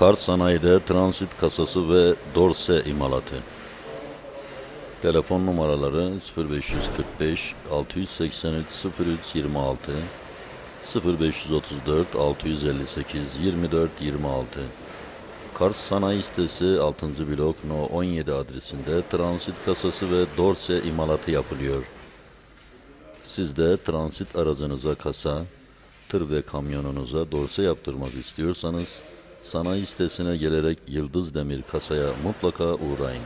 Kars Sanayi'de transit kasası ve dorse imalatı. Telefon numaraları 0545 683 03 26 0534 658 24 26 Kars Sanayi sitesi 6. blok No 17 adresinde transit kasası ve dorse imalatı yapılıyor. Siz de transit aracınıza kasa, tır ve kamyonunuza dorse yaptırmak istiyorsanız sanayi sitesine gelerek Yıldız Demir kasaya mutlaka uğrayın.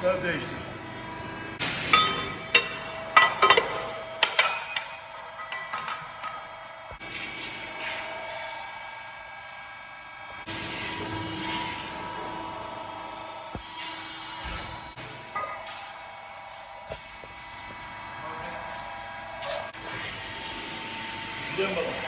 Candestes. Demão.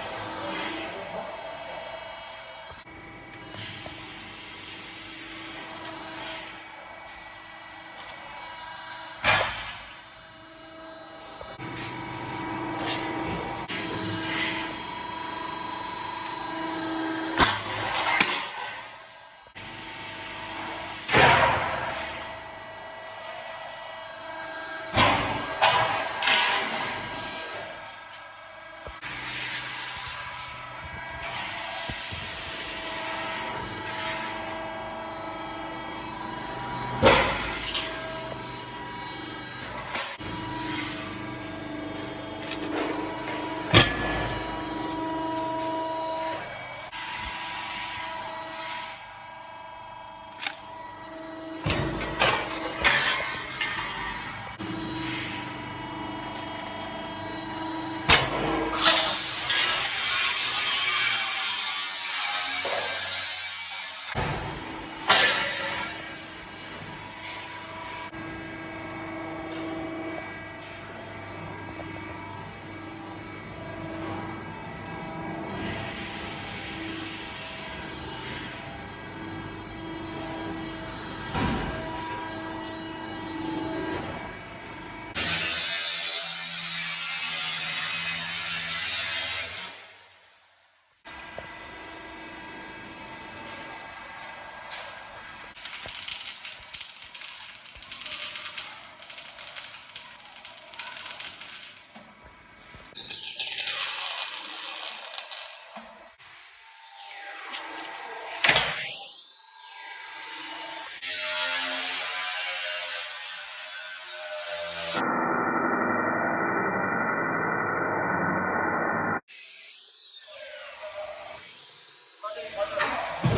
Yeah.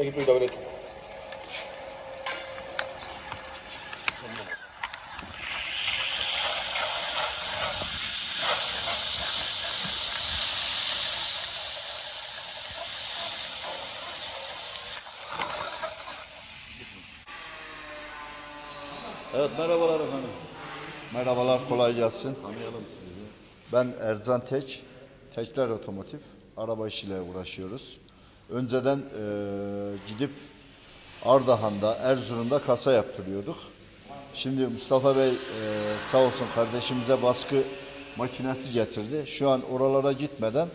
Peki buyur devlet. Evet merhabalar efendim. Merhabalar, kolay gelsin. Tanıyalım sizi. Ben Erzan Teç, Teçler Otomotiv. Araba işiyle uğraşıyoruz. Önceden eee, gidip Ardahan'da, Erzurum'da kasa yaptırıyorduk. Şimdi Mustafa Bey e, sağ olsun kardeşimize baskı makinesi getirdi. Şu an oralara gitmeden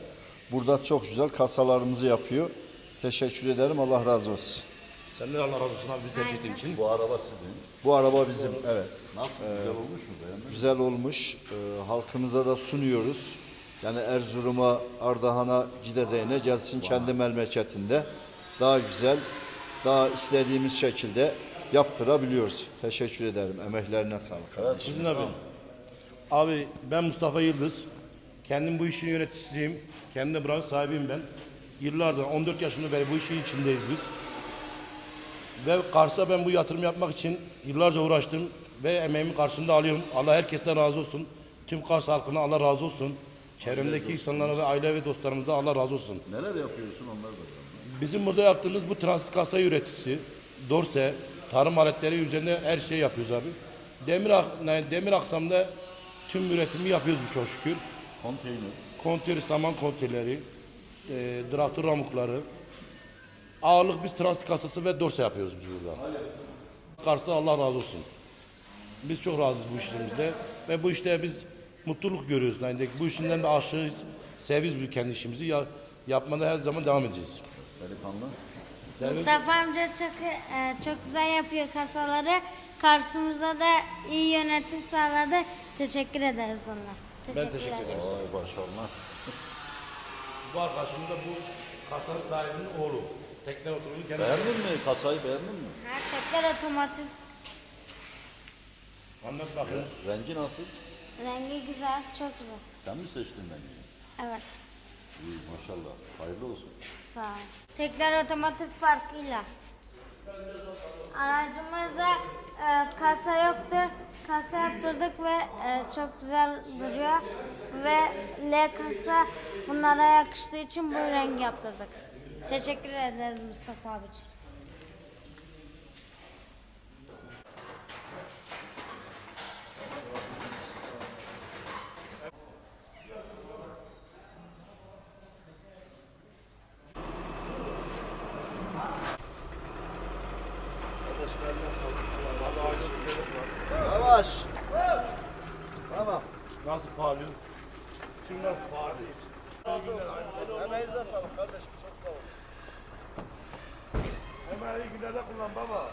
burada çok güzel kasalarımızı yapıyor. Teşekkür ederim. Allah razı olsun. Senden Allah razı olsun abi tercih ettiğin için. Bu araba sizin. Bu araba bizim. Evet. Nasıl güzel olmuş mu beğendin mi? Güzel olmuş. E, halkımıza da sunuyoruz. Yani Erzurum'a, Ardahan'a gideceğine gelsin kendi memleketinde. Daha güzel, daha istediğimiz şekilde yaptırabiliyoruz. Teşekkür ederim. Emeklerine sağlık. kardeşim. Sizin abi. Abi ben Mustafa Yıldız. Kendim bu işin yöneticisiyim. Kendim de buranın sahibiyim ben. Yıllardır 14 yaşında beri bu işin içindeyiz biz. Ve Kars'a ben bu yatırım yapmak için yıllarca uğraştım ve emeğimi karşılığında alıyorum. Allah herkesten razı olsun. Tüm Kars halkına Allah razı olsun. Çevremdeki insanlara ve aile ve dostlarımıza Allah razı olsun. Neler yapıyorsun onlar da. Bizim burada yaptığımız bu transit kasa üreticisi, dorse, tarım aletleri üzerinde her şeyi yapıyoruz abi. Demir, yani demir aksamda tüm üretimi yapıyoruz bu çok şükür. Konteyner. Konteyner, saman konteynerleri, e, traktör ramukları. Ağırlık biz transit kasası ve dorse yapıyoruz biz burada. Kars'ta Allah razı olsun. Biz çok razıyız bu işlerimizde ve bu işte biz mutluluk görüyoruz. Yani bu işinden de aşığız, seviyoruz bu kendi işimizi. Ya, yapmada her zaman devam edeceğiz. Delikanlı. Mustafa amca çok e, çok güzel yapıyor kasaları. Karşımıza da iyi yönetim sağladı. Teşekkür ederiz ona. Teşekkürler. teşekkür ederim. Vay maşallah. Bu arkadaşım da bu kasanın sahibinin oğlu. Tekne oturduğu kendi. Beğendin mi? Kasayı beğendin mi? Ha, tekrar otomotiv. Anlat bakayım. Rengi nasıl? Rengi güzel, çok güzel. Sen mi seçtin rengi? Evet, İyi maşallah. Hayırlı olsun. sağ ol. Tekrar otomotiv farkıyla. Aracımızda e, kasa yoktu. Kasa yaptırdık ve e, çok güzel duruyor. Ve L kasa bunlara yakıştığı için bu rengi yaptırdık. Teşekkür ederiz Mustafa abiciğim. Bunları iyi günlerde kullan baba.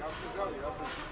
Yapacağım, yapacağım.